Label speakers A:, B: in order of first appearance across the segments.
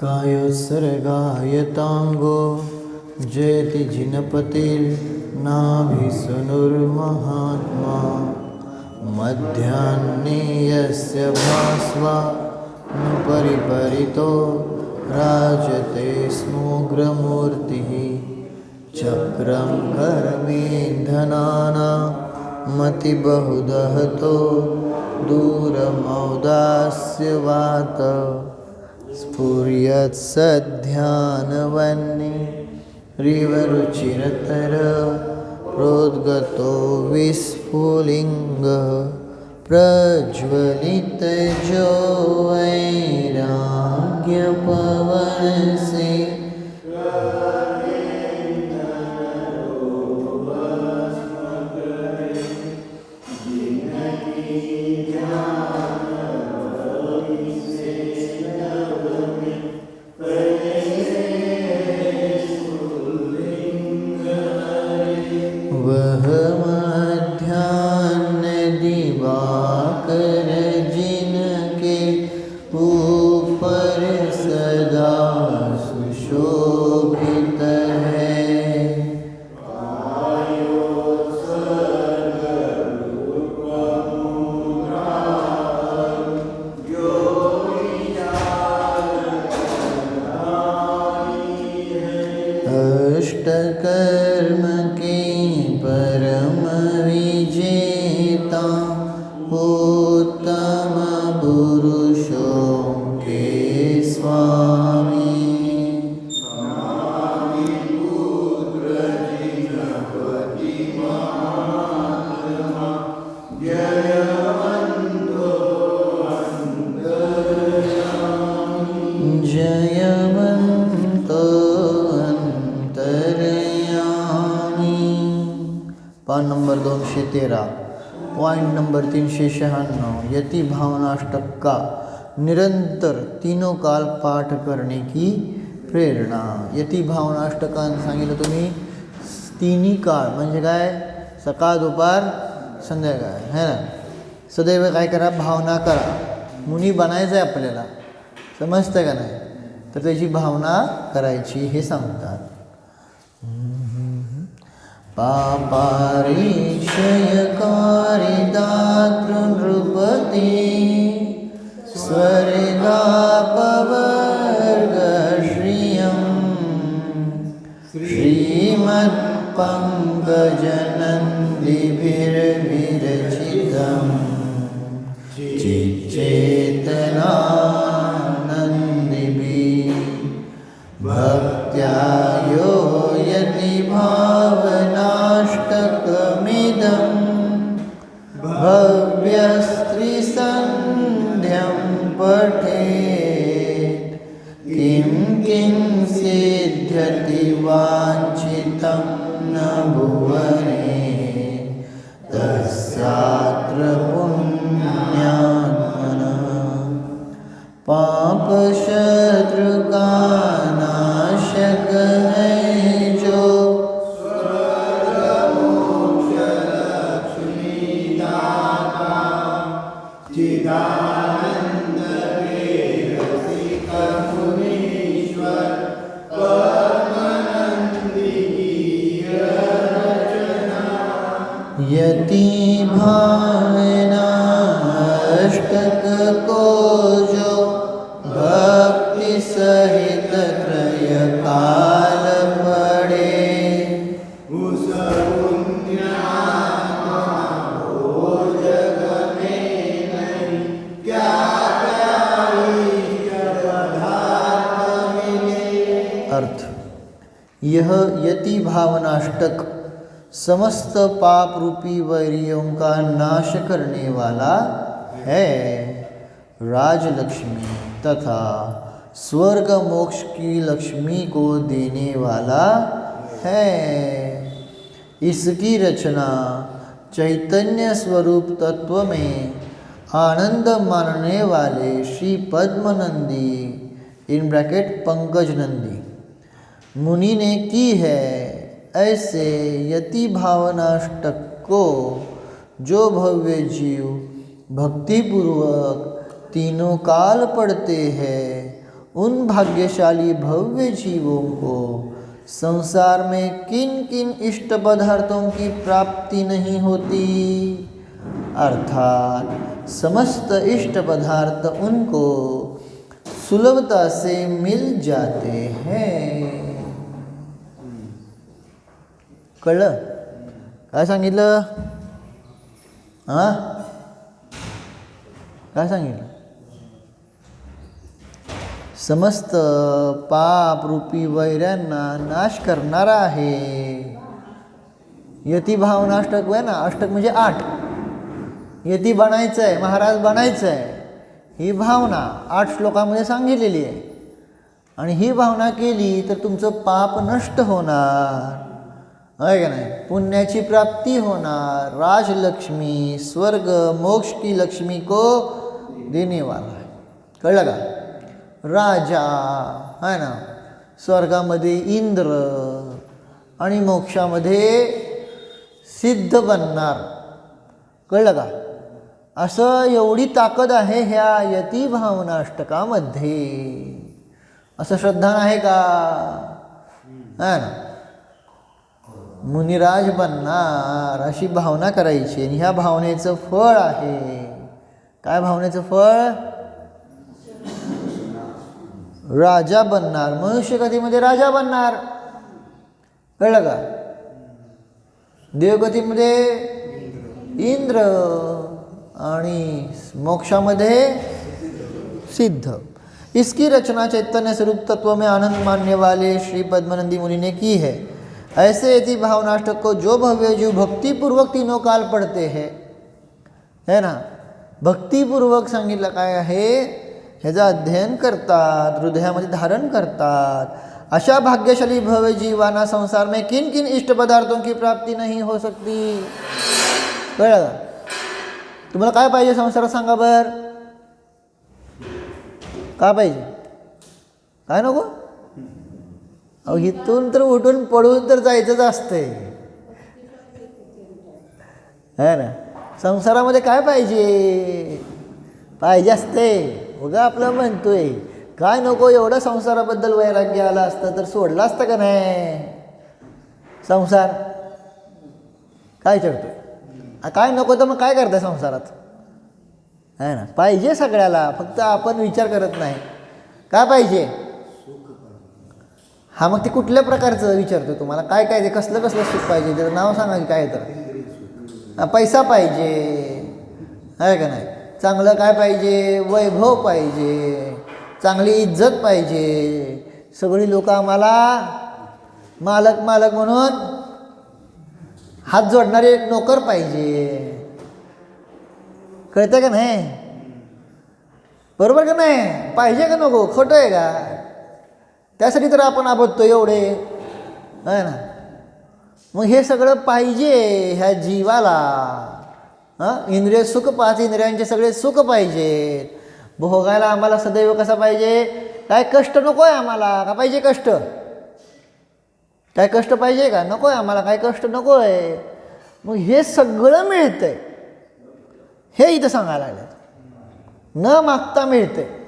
A: कायोत्सर्गायताङ्गो जयति जिनपतिर्नाभिसुनुर्महात्मा मध्याह्ने यस्य भास्वा परिपरितो राजते स्मोग्रमूर्तिः चक्रं कर्मेन्धनानां मतिबहुदहतो दूरमौदास्यवात। स्फुर्यत्सध्यानवन्ये रिवरुचिरतर प्रोद्गतो विस्फुलिङ्गः प्रज्वलितजो वैराग्यपवनसे नंबर तीनशे शहाण्णव. यती भावनाष्टक का निरंतर तीनों काल पाठ करणे की प्रेरणा. यती भावनाष्टकानं सांगितलं तुम्ही तिन्ही काळ म्हणजे काय? सकाळ दुपार संध्याकाळ. है ना? सदैव काय करा? भावना करा. मुनी बनायचं आहे आपल्याला. समजतं का नाही? तर त्याची भावना करायची हे सांगतात. पापारिक्षयकारिदातृनृपते स्वर्गापवर्गश्रियं श्रीमत्पङ्कजनन्दिभिर्विरचितं श्रियं भक्त्या यो यदि भावनि भव्यस्त्रिसन्ध्यं पठेत् यह यति भावनाष्टक समस्त पाप रूपी वैरियों का नाश करने वाला है। राजलक्ष्मी तथा स्वर्ग मोक्ष की लक्ष्मी को देने वाला है। इसकी रचना चैतन्य स्वरूप तत्व में आनंद मानने वाले श्री पद्मनंदी इन ब्रैकेट पंकज नंदी। मुनि ने की है, ऐसे यति भावनाष्टक को जो भव्य जीव भक्तिपूर्वक तीनों काल पढ़ते हैं, उन भाग्यशाली भव्य जीवों को संसार में किन किन इष्ट पदार्थों की प्राप्ति नहीं होती? अर्थात समस्त इष्ट पदार्थ उनको सुलभता से मिल जाते हैं। कळलं? काय सांगितलं? हां? काय सांगितलं? समस्त पाप रूपी वैऱ्यांना नाश करणारा आहे. यती भावना अष्टक आहे ना? अष्टक म्हणजे आठ. यती बनायचं आहे महाराज बनायचं आहे ही भावना आठ श्लोकामध्ये सांगितलेली आहे. आणि ही भावना केली तर तुमचं पाप नष्ट होणार. आहे का नाही? पुण्याची प्राप्ती होणार. राजलक्ष्मी स्वर्ग मोक्ष की लक्ष्मी को देने वाला कळलं का? राजा आहे ना? स्वर्गामध्ये इंद्र आणि मोक्षामध्ये सिद्ध बनणार. कळलं का? असं एवढी ताकद आहे ह्या यती भावनाष्टकामध्ये असं श्रद्धा आहे का? ना? मुनिराज बनणार अशी भावना करायची आणि ह्या भावनेचं फळ आहे. काय भावनेचं फळ? राजा बनणार. मनुष्य कथेमध्ये राजा बनणार. कळलं का? देवगतीमध्ये इंद्र आणि मोक्षामध्ये सिद्ध. इसकी रचना चैतन्य स्वरूप तत्व में आनंद मानने वाले श्री पद्मनंदी मुनि ने की है. ऐसे यदि भावनाष्टक को जो भव्य जीव भक्तिपूर्वक तीनों काल पढ़ते हैं, है ना? भक्तिपूर्वक सांगितलं काय आहे ह्याचं अध्ययन करतात, हृदयामध्ये धारण करतात. अशा भाग्यशाली भव्य जीवाना संसार में किन किन इष्ट पदार्थों की प्राप्ति नहीं हो सकती? कळलं तुम्हाला काय पाहिजे संसारात सांगा बर? का पाहिजे? काय नको? अहो इथून तर उठून पडून तर जायचंच असतंय. है ना? संसारामध्ये काय पाहिजे? पाहिजे असते उगा आपलं म्हणतोय काय नको एवढं संसाराबद्दल वैराग्य आला असतं तर सोडलं असतं का नाही? संसार? काय चढतोय काय नको तर मग काय करताय संसारात? आहे ना? पाहिजे सगळ्याला फक्त आपण विचार करत नाही. काय पाहिजे? हा मग ते कुठल्या प्रकारचं विचारतो तुम्हाला? काय काय ते कसलं कसलं सुख पाहिजे? त्याचं नाव सांगा की काय तर. पैसा पाहिजे. आहे का नाही? चांगलं काय पाहिजे? वैभव पाहिजे. चांगली इज्जत पाहिजे. सगळी लोक आम्हाला मालक मालक म्हणून हात जोडणारे नोकर पाहिजे. कळतं का नाही? बरोबर का नाही? पाहिजे का नको? खोटं आहे का? त्यासाठी तर आपण आबदतो एवढे. आहे ना? मग हे सगळं पाहिजे ह्या जीवाला. हां? इंद्रिय सुख पाच इंद्रियांचे सगळे सुख पाहिजेत भोगायला आम्हाला सदैव कसा पाहिजे? काय कष्ट नको आहे आम्हाला? का पाहिजे कष्ट? काय कष्ट पाहिजे का? नको आहे आम्हाला. काय कष्ट नको आहे मग हे सगळं मिळतंय. हे इथं सांगायला लागलं न मागता मिळतंय.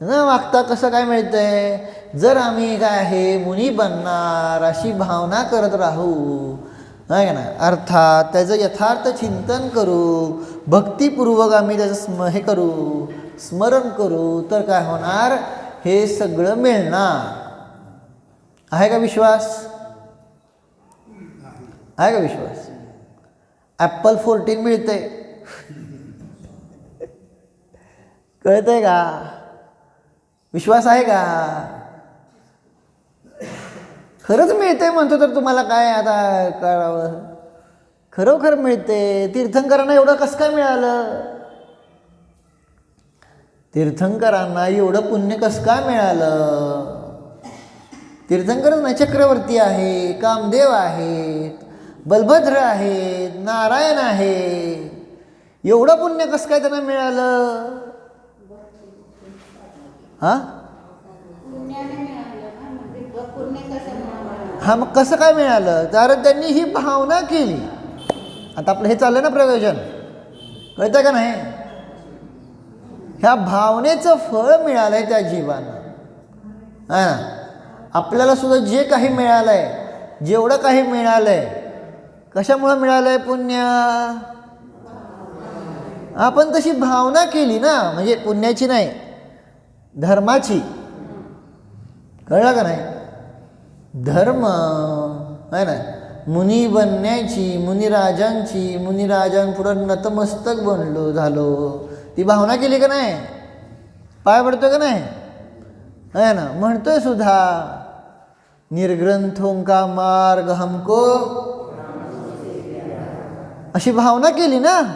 A: न मागता कसं काय मिळतं आहे जर आम्ही काय आहे मुनी बनणार अशी भावना करत राहू. नाही? ना अर्थात त्याचं यथार्थ चिंतन करू. भक्तिपूर्वक आम्ही त्याचं स्म हे करू स्मरण करू तर काय होणार? हे सगळं मिळणार. आहे का विश्वास? आहे का विश्वास? ॲपल फोर्टीन मिळतंय. कळतंय का? विश्वास आहे का? खरंच मिळतंय म्हणतो तर तुम्हाला काय आता करावं खरोखर मिळते तीर्थंकरांना एवढं कसं काय मिळालं? तीर्थंकरांना एवढं पुण्य कसं काय मिळालं? तीर्थंकर नाही चक्रवर्ती आहे कामदेव आहेत बलभद्र आहेत नारायण आहे एवढं पुण्य कसं काय त्यांना मिळालं? हां? हा मग कसं काय मिळालं? कारण त्यांनी ही भावना केली. आता आपलं हे चाललं ना प्रयोजन? कळतं का नाही? ह्या भावनेचं फळ मिळालं आहे त्या जीवांना. हां. आपल्याला सुद्धा जे काही मिळालं आहे जेवढं काही मिळालं आहे कशामुळं मिळालं आहे पुण्य? आपण तशी भावना केली ना म्हणजे पुण्याची नाही धर्माची. कळलं का नाही? धर्म आहे ना? मुनी बनण्याची मुनिराजांची मुनिराजांपुढं नतमस्तक बनलो झालो. ती भावना केली का नाही? पाय पडतो का नाही? आहे ना? म्हणतोय सुद्धा. निर्ग्रंथों का मार्ग हमको. अशी भावना केली ना?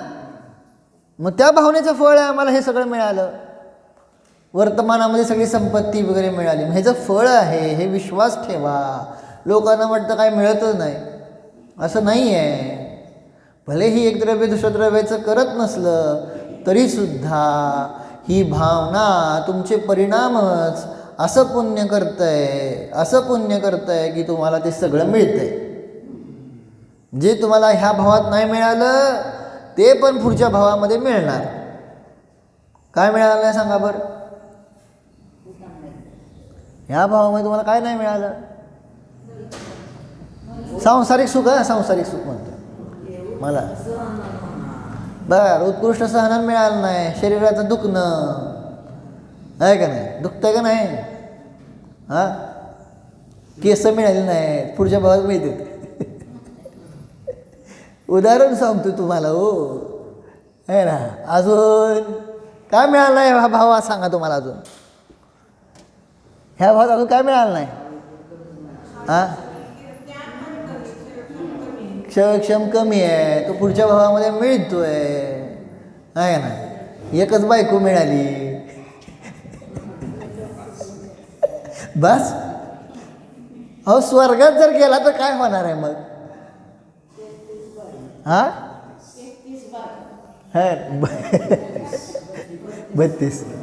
A: मग त्या भावनेचं फळ आहे आम्हाला हे सगळं मिळालं. वर्तमानामध्ये सगळी संपत्ती वगैरे मिळाली. मग ह्याचं फळ आहे हे विश्वास ठेवा. लोकांना वाटतं काय मिळतच नाही. असं नाही आहे भलेही एक द्रव्य दुसऱ्या द्रव्याचं करत नसलं तरीसुद्धा ही भावना तुमचे परिणामच असं पुण्य करतंय असं पुण्य करतंय की तुम्हाला ते सगळं मिळतंय. जे तुम्हाला ह्या भावात नाही मिळालं ते पण पुढच्या भावामध्ये मिळणार. काय मिळालं नाही सांगा बरं? ह्या भावामध्ये तुम्हाला काय नाही मिळालं? सांसारिक सुख आहे सांसारिक सुख म्हणतो. मला. बरं उत्कृष्ट सहन मिळालं नाही शरीराचं दुखणं. आहे का नाही? दुखतंय का नाही? हां? केस मिळाले नाही पुढच्या भावात मिळते उदाहरण सांगतो तुम्हाला हो. आहे ना? अजून? काय मिळालं नाही हा भावा? सांगा तुम्हाला अजून. ह्या भावात अजून काय मिळालं नाही? हां? क्षम कमी आहे. तो पुढच्या भावामध्ये मिळतोय. आहे ना? एकच बायको मिळाली. बस. अहो स्वर्गात जर गेला तर काय होणार आहे मग? हा? बत्तीस.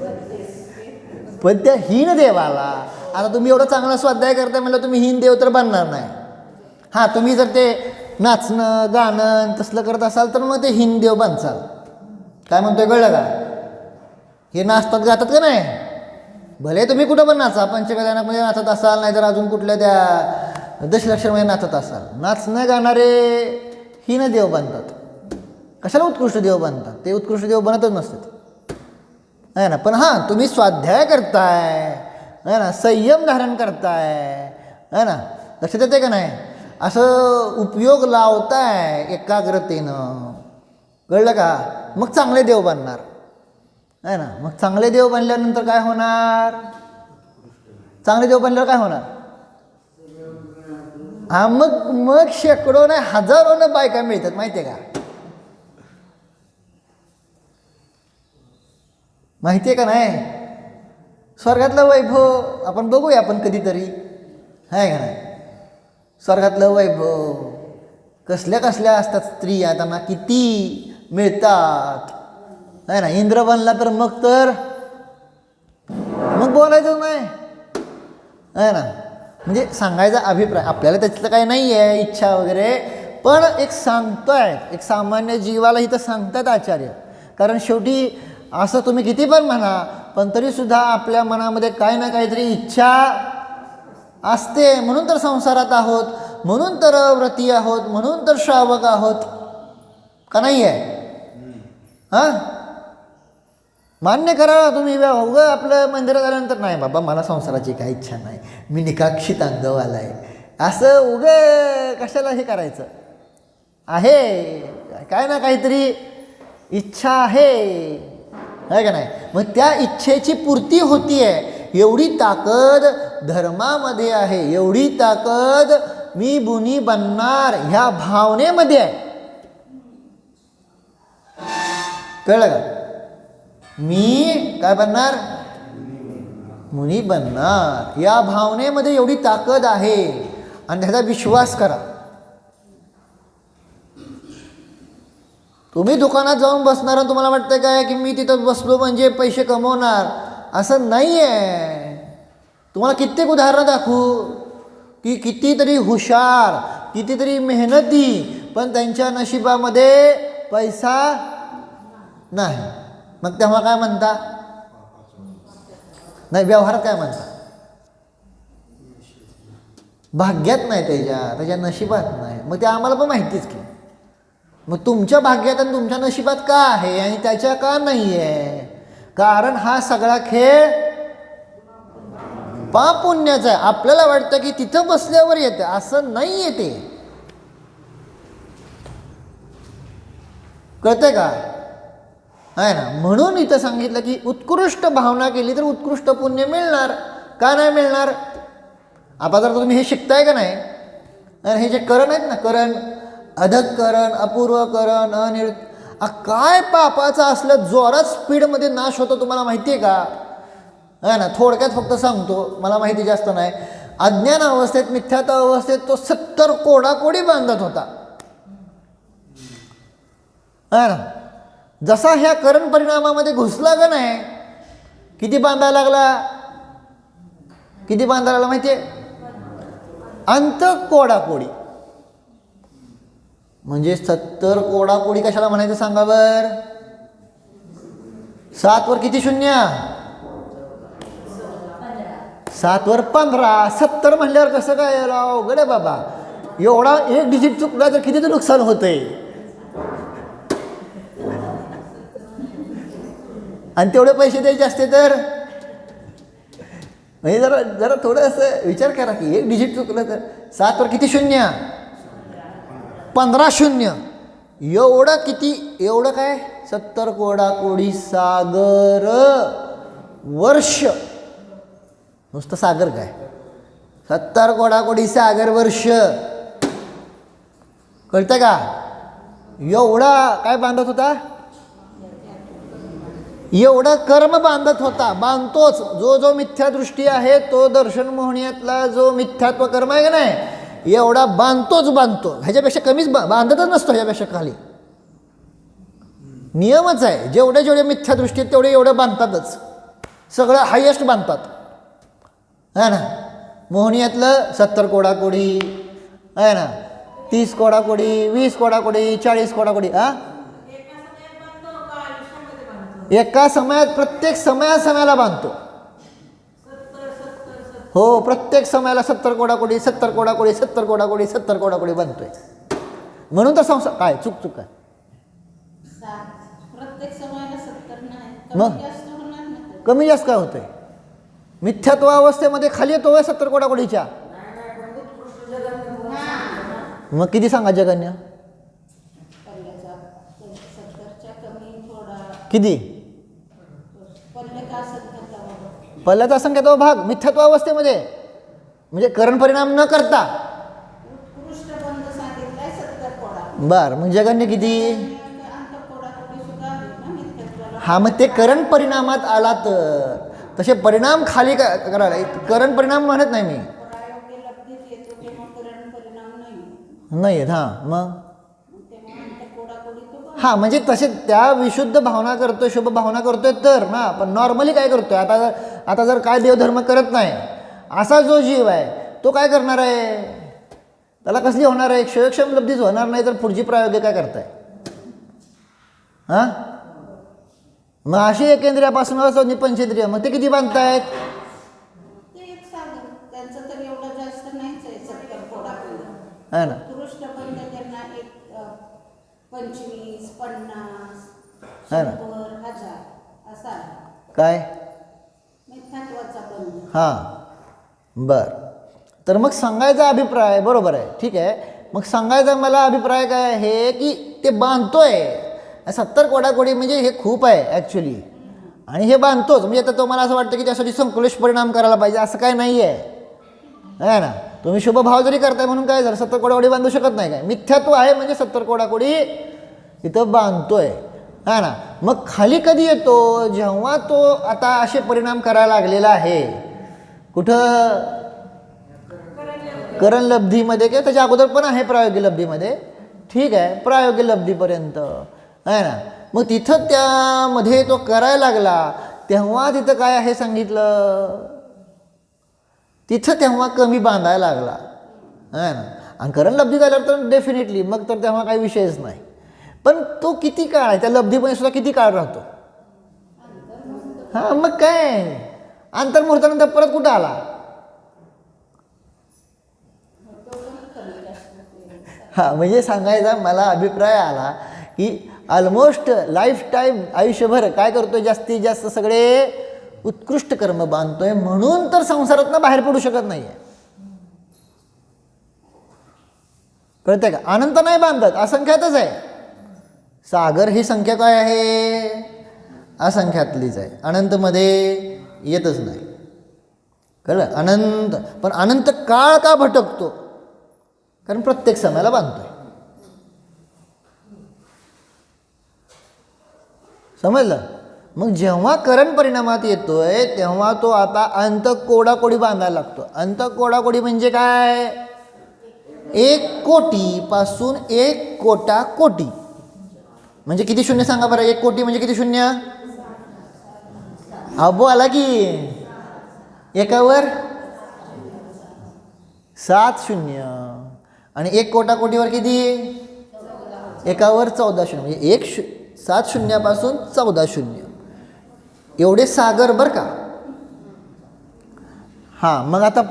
A: पण त्या हीन देवाला आता तुम्ही एवढं चांगला स्वाध्याय करताय म्हणलं तुम्ही हीन देव तर बनणार नाही. हां तुम्ही जर ते नाचणं गाणं तसलं करत असाल तर मग ते हीन देव बनचाल. काय म्हणतोय कळलं का? हे नाचतात गातात का नाही? भले तुम्ही कुठं पण नाचा पंचकल्याणामध्ये नाचत असाल नाहीतर अजून कुठल्या त्या दशलक्षमध्ये नाचत असाल. नाचणं गाणारे हीन देव बनतात. कशाला उत्कृष्ट देव बनतात? ते उत्कृष्ट देव बनतच नसतात. आहे ना? पण हां तुम्ही स्वाध्याय करताय आहे ना? संयम धारण करताय आहे ना? लक्षात येते का नाही? असं उपयोग लावताय एकाग्रतेनं. कळलं का? मग चांगले देव बनणार. आहे ना? मग चांगले देव बनल्यानंतर काय होणार? चांगले देव बनल्यावर काय होणार? हा मग मग शेकडो नाही हजारोनं बायका मिळतात माहिती आहे का? माहिती आहे का नाही? स्वर्गातलं वैभव आपण बघूया आपण कधीतरी. आहे का नाही? स्वर्गातलं वैभव कसल्या कसल्या असतात स्त्रिया त्यांना किती मिळतात. आहे ना इंद्र बनला तर मग तर? मग बोलायचं नाही. आहे ना म्हणजे सांगायचा अभिप्राय आपल्याला त्याच्यातलं काही नाही आहे इच्छा वगैरे. पण एक सांगतोय एक सामान्य जीवाला इथं सांगतात आचार्य. कारण शेवटी असं तुम्ही किती पण म्हणा पण तरीसुद्धा आपल्या मनामध्ये काही ना काहीतरी इच्छा असते. म्हणून तर संसारात आहोत म्हणून तर व्रती आहोत म्हणून तर श्रावक आहोत. का नाही आहे हां? मान्य करा तुम्ही उगं आपलं मंदिरात आल्यानंतर नाही बाबा मला संसाराची काही इच्छा नाही मी निकाक्षित अंगवाला आहे असं उग कशाला हे करायचं? आहे. काय ना काहीतरी इच्छा आहे. आहे का नाही? मग त्या इच्छेची पूर्ती होती आहे एवढी ताकद धर्मामध्ये आहे. एवढी ताकद मी बुनी बनणार ह्या भावनेमध्ये आहे. कळलं का? मी काय बनणार? मुनी बनणार. या भावनेमध्ये एवढी ताकद आहे. आणि त्याचा विश्वास करा. तुम्ही दुकानात जाऊन बसणार आणि तुम्हाला वाटतं काय की मी तिथं बसलो म्हणजे पैसे कमवणार? असं नाही आहे तुम्हाला कित्येक उदाहरणं दाखवू. की कितीतरी हुशार कितीतरी मेहनती पण त्यांच्या नशिबामध्ये पैसा नाही. मग तेव्हा काय म्हणता? नाही व्यवहार काय म्हणता? भाग्यात नाही त्याच्या त्याच्या नशिबात नाही. मग ते आम्हाला पण माहितीच की. मग तुमच्या भाग्यात आणि तुमच्या नशिबात का आहे आणि त्याच्या का नाही आहे कारण हा सगळा खेळ पापुण्याचा आहे. आपल्याला वाटतं की तिथं बसल्यावर येतं. असं नाही येते कळतंय का? आहे ना? म्हणून इथं सांगितलं की उत्कृष्ट भावना केली तर उत्कृष्ट पुण्य मिळणार. का नाही मिळणार? आता जर तुम्ही हे शिकताय का नाही? हे जे करण आहेत ना करण अधक करण अपूर्व करण अनिर काय पापाचं असलं जोरात स्पीडमध्ये नाश होतो तुम्हाला माहिती आहे का? आहे ना थोडक्यात फक्त सांगतो मला माहिती जास्त नाही. अज्ञान अवस्थेत मिथ्यात अवस्थेत तो सत्तर कोडाकोडी बांधत होता. आहे ना. जसा ह्या करण परिणामामध्ये घुसला का नाही किती बांधायला लागला? किती बांधायला लागला माहिती आहे अंत कोडाकोडी. म्हणजे सत्तर कोडाकोडी कशाला म्हणायचं सांगा बर? सातवर किती शून्य? सातवर पंधरा. सत्तर म्हणल्यावर कसं काय राव आहे बाबा. एवढा एक डिजिट चुकला तर कितीचं नुकसान होतंय? आणि तेवढे पैसे द्यायचे असते तर? म्हणजे जरा जरा थोडं असं विचार करा की एक डिजिट चुकलं तर. सातवर किती शून्य? पंधरा शून्य. एवढं किती? एवढं काय? सत्तर कोडा कोडी सागर. वर्ष. नुसतं सागर काय? सत्तर कोडा कोडी सागर वर्ष. कळतं का? एवढा काय बांधत होता? एवढं कर्म बांधत होता. बांधतोच. जो जो मिथ्यादृष्टी आहे तो दर्शन मोहणीयातला जो मिथ्यात्व कर्म आहे का नाही? एवढा बांधतोच बांधतो ह्याच्यापेक्षा कमीच बा बांधतच नसतो ह्याच्यापेक्षा खाली. नियमच आहे. जेवढे जेवढे मिथ्या दृष्टीत तेवढे एवढं बांधतातच. सगळं हायेस्ट बांधतात. है ना? मोहनीयातलं सत्तर कोडाकोडी आहे ना? तीस कोडाकोडी वीस कोडाकोडी चाळीस कोडाकोडी हा? एका समयात प्रत्येक समया समयाला बांधतो. हो प्रत्येक समयाला सत्तर कोडाकोडी सत्तर कोडाकोडी सत्तर कोडाकोडी सत्तर कोडाकोडी बांधतोय म्हणून तर संसार काय चुक चुक
B: नाही.
A: मग?
B: कमी जास्त
A: काय होतंय? मिथ्यात्व अवस्थेमध्ये खाली येतो सत्तर कोडाकोडीच्या? मग किती सांगा जगन्य किती
B: पल्ले का संख्या बाबा
A: पल्ल्याचा संख्यात्व भाग मिथ्यात्व अवस्थेमध्ये. म्हणजे करण परिणाम न करता. बर मग जगन्य किती? हा मग ते करण परिणामात आला तर. तसे परिणाम खाली करायला करण परिणाम म्हणत नाही मी.
B: नाही.
A: आहेत हां मग
B: तेव्हा अंत कोडा कोडी तो बंद.
A: हां म्हणजे तसे त्या विशुद्ध भावना करतोय शुभ भावना करतोय तर ना पण नॉर्मली काय करतोय? आता जर आता जर काय देवधर्म करत नाही असा जो जीव आहे तो काय करणार आहे? त्याला कसली होणार आहे? क्षयक्षम लब्धीच होणार नाही तर पुढची प्रायोगिक काय करताय? हां? मग अशी एकेंद्रियापासून असं पंचेंद्रिय मग ते किती बांधतायत? है ना.
B: उत्कृष्ट पन्नास
A: है ना?
B: शंभर हजार असा आहे.
A: काय?
B: बंद
A: हां. बर. तर मग सांगायचा अभिप्राय बरोबर आहे. ठीक आहे. मग सांगायचा मला अभिप्राय काय आहे की ते बांधतोय. सत्तर कोडाकोडी म्हणजे हे खूप आहे ॲक्च्युली आणि हे बांधतोच. म्हणजे आता तुम्हाला असं वाटतं की त्यासाठी संकुलेश परिणाम करायला पाहिजे असं काय नाही आहे है ना? तुम्ही शुभ भाव जरी करताय म्हणून काय झालं सत्तर कोडाकोडी बांधू शकत नाही काय? मिथ्यात्व आहे म्हणजे सत्तर कोडाकोडी तिथं बांधतोय. हा ना? मग खाली कधी येतो? जेव्हा तो आता असे परिणाम करायला लागलेला आहे. कुठं? करण लब्धीमध्ये किंवा त्याच्या अगोदर पण आहे प्रायोगिक लब्धीमध्ये. ठीक आहे प्रायोगिक लब्धीपर्यंत. आहे ना? मग तिथं त्यामध्ये तो करायला लागला. तेव्हा तिथं काय आहे सांगितलं? तिथं तेव्हा कमी बांधायला लागला. आहे ना? आणि करण लब्धी झाल्यावर तर डेफिनेटली मग तर तेव्हा काही विषयच नाही. पण तो किती काळ आहे? त्या लब्धीपणे सुद्धा किती काळ राहतो? हां मग काय? आंतरमुहूर्तानंतर परत कुठं आला? हां म्हणजे सांगायचा मला अभिप्राय आला की ऑलमोस्ट लाईफ टाईम आयुष्यभर काय करतोय? जास्तीत जास्त सगळे उत्कृष्ट कर्म बांधतोय. म्हणून तर संसारातनं बाहेर पडू शकत नाही आहे कळतंय का? अनंत नाही बांधत असंख्यातच आहे. सागर ही संख्या काय आहे? असंख्यातलीच आहे. अनंतमध्ये येतच नाही. कळलं? अनंत पण अनंत काळ का भटकतो? कारण प्रत्येक समयाला बांधतोय. समजलं? मग जेव्हा करण परिणामात येतोय तेव्हा तो आता अंत कोडाकोडी बांधायला लागतो. अंत कोडाकोडी म्हणजे काय? एक कोटी पासून एक कोटा कोटी. म्हणजे किती शून्य सांगा बरं एक कोटी म्हणजे किती शून्य? अबो आला की. एकावर? सात शून्य. आणि एक कोटा कोटीवर किती? एकावर चौदा शून्य. म्हणजे एक शू सात शून्यापासून चौदा शून्य. एवढे सागर बरं का? हां मग आता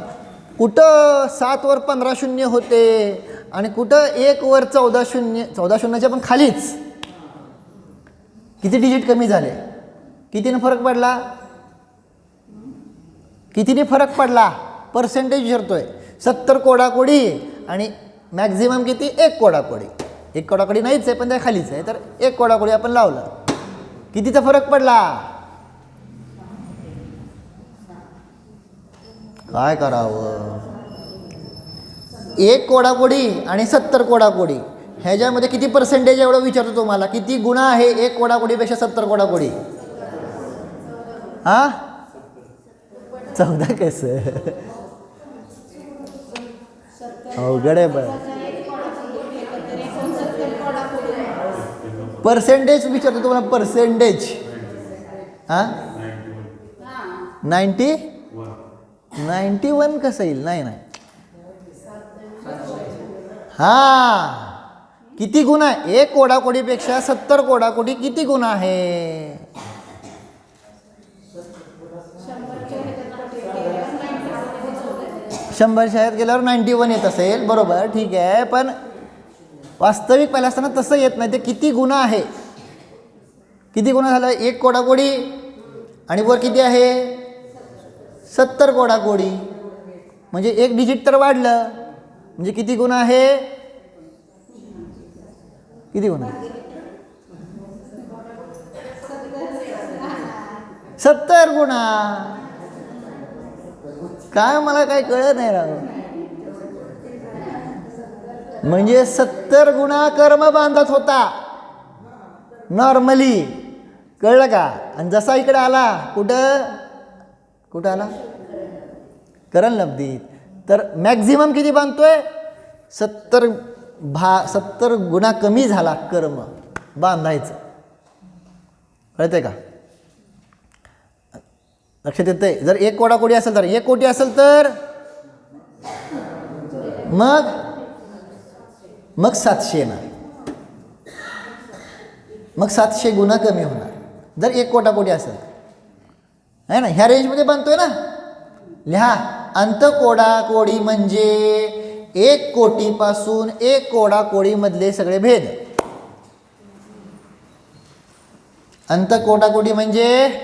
A: कुठं सातवर पंधरा शून्य होते आणि कुठं एकवर चौदा शून्य चौदा शून्याच्या पण खालीच? किती डिजिट कमी झाले? कितीनं फरक पडला? कितीने फरक पडला? पर्सेंटेज विचारतोय सत्तर कोडाकोडी आणि मॅक्झिमम किती? एक कोडाकोडी. एक कोडाकोडी नाहीच आहे पण त्या खालीच आहे. तर एक कोडाकोडी आपण लावलं. कितीचा फरक पडला? काय करावं? एक कोडाकोडी आणि सत्तर कोडाकोडी. ह्याच्यामध्ये किती पर्सेंटेज एवढं विचारतो तुम्हाला? किती गुणा आहे एक कोडाकोडीपेक्षा सत्तर कोडाकोडी हा? चौदा कसं. अवघड आहे बरं. पर्सेंटेज विचारतो तुम्हाला पर्सेंटेज हां? नाईन्टी नाईन्टी वन कसं येईल? नाही नाही. हा. किती गुण आहे? एक कोडाकोडीपेक्षा सत्तर कोडाकोडी किती गुण आहे? शंभर शाळेत गेल्यावर नाईन्टी वन येत असेल. बरोबर ठीक आहे. पण वास्तविक पाहिलं असताना तसं येत नाही. ते किती गुन्हा आहे? किती गुन्हा झालं? एक कोडाकोडी. आणि वर किती आहे? सत्तर कोडाकोडी. म्हणजे एक डिजिट तर वाढलं. म्हणजे किती गुन्हा आहे? किती गुन्हा सत्तर गुणा. काय मला काय कळत नाही राव. म्हणजे सत्तर गुणा कर्म बांधत होता. नॉर्मली कळलं का? आणि जसा इकडे आला कुठं? कुठं आला? करण लब्धीत. तर मॅक्झिमम किती बांधतोय? सत्तर भा सत्तर गुणा कमी झाला कर्म बांधायचं. कळतंय का? लक्षात येतंय? जर एक कोटा कोटी असेल तर एक कोटी असेल तर? मग? मग सातशे येणार. मग सातशे गुन्हा कमी होणार. जर एक कोटा कोटी असेल आहे ना? ह्या रेंजमध्ये बांधतोय ना? लिहा अंत कोडा कोडी म्हणजे एक कोटीपासून एक कोडा कोडीमधले सगळे भेद. अंत कोटा कोटी म्हणजे?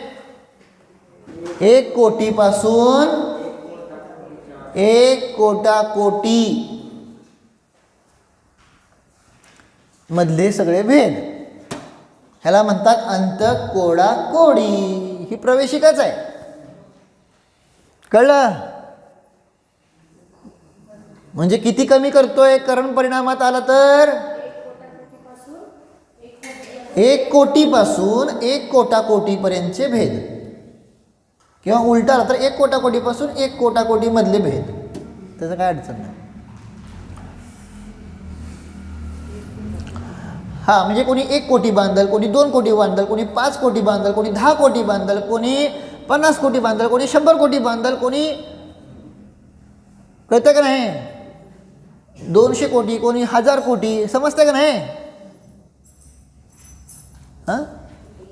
A: एक कोटीपासून एक कोटा कोटी मधले सगळे भेद. ह्याला म्हणतात अंत कोडा कोडी ही प्रवेशिकाच आहे. कळलं? म्हणजे किती कमी करतोय? करण परिणामात आला तर? एक कोटीपासून एक कोटा कोटीपर्यंतचे भेद. किंवा उलटा आला तर एक कोटा कोटीपासून एक कोटा कोटीमधले भेद. त्याचं काय अडचण नाही. हा म्हणजे कोणी एक कोटी बांधल कोणी दोन कोटी बांधल कोणी पाच कोटी बांधल कोणी दहा कोटी बांधल कोणी पन्नास कोटी बांधल कोणी शंभर कोटी बांधल कोणी कळतं का नाही? दोनशे कोटी कोणी हजार कोटी समजतं का नाही? हां?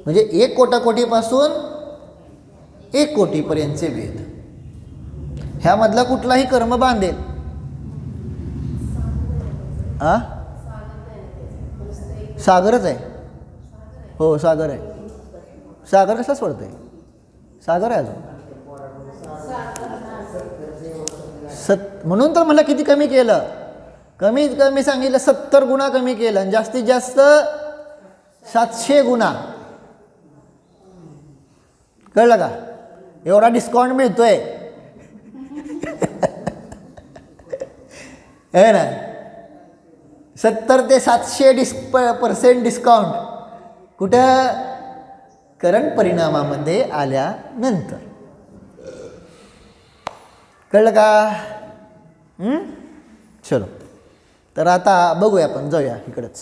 A: म्हणजे एक कोटा कोटीपासून एक कोटीपर्यंतचे वेद ह्यामधला कुठलाही कर्म बांधेल. आ? सागरच आहे. हो सागर आहे. सागर कशाच आहे सागर आहे अजून. सत म्हणून तर मला किती कमी केलं. कमीत कमी सांगितलं सत्तर गुणा कमी केलं आणि जास्तीत जास्त सातशे गुणा. कळलं का? एवढा डिस्काउंट मिळतोय. आहे ना? सत्तर ते सातशे डिस् पर्सेंट डिस्काउंट कुठं? करंट परिणामामध्ये आल्यानंतर कळलं का? चलो. तर आता बघूया आपण जाऊया इकडंच.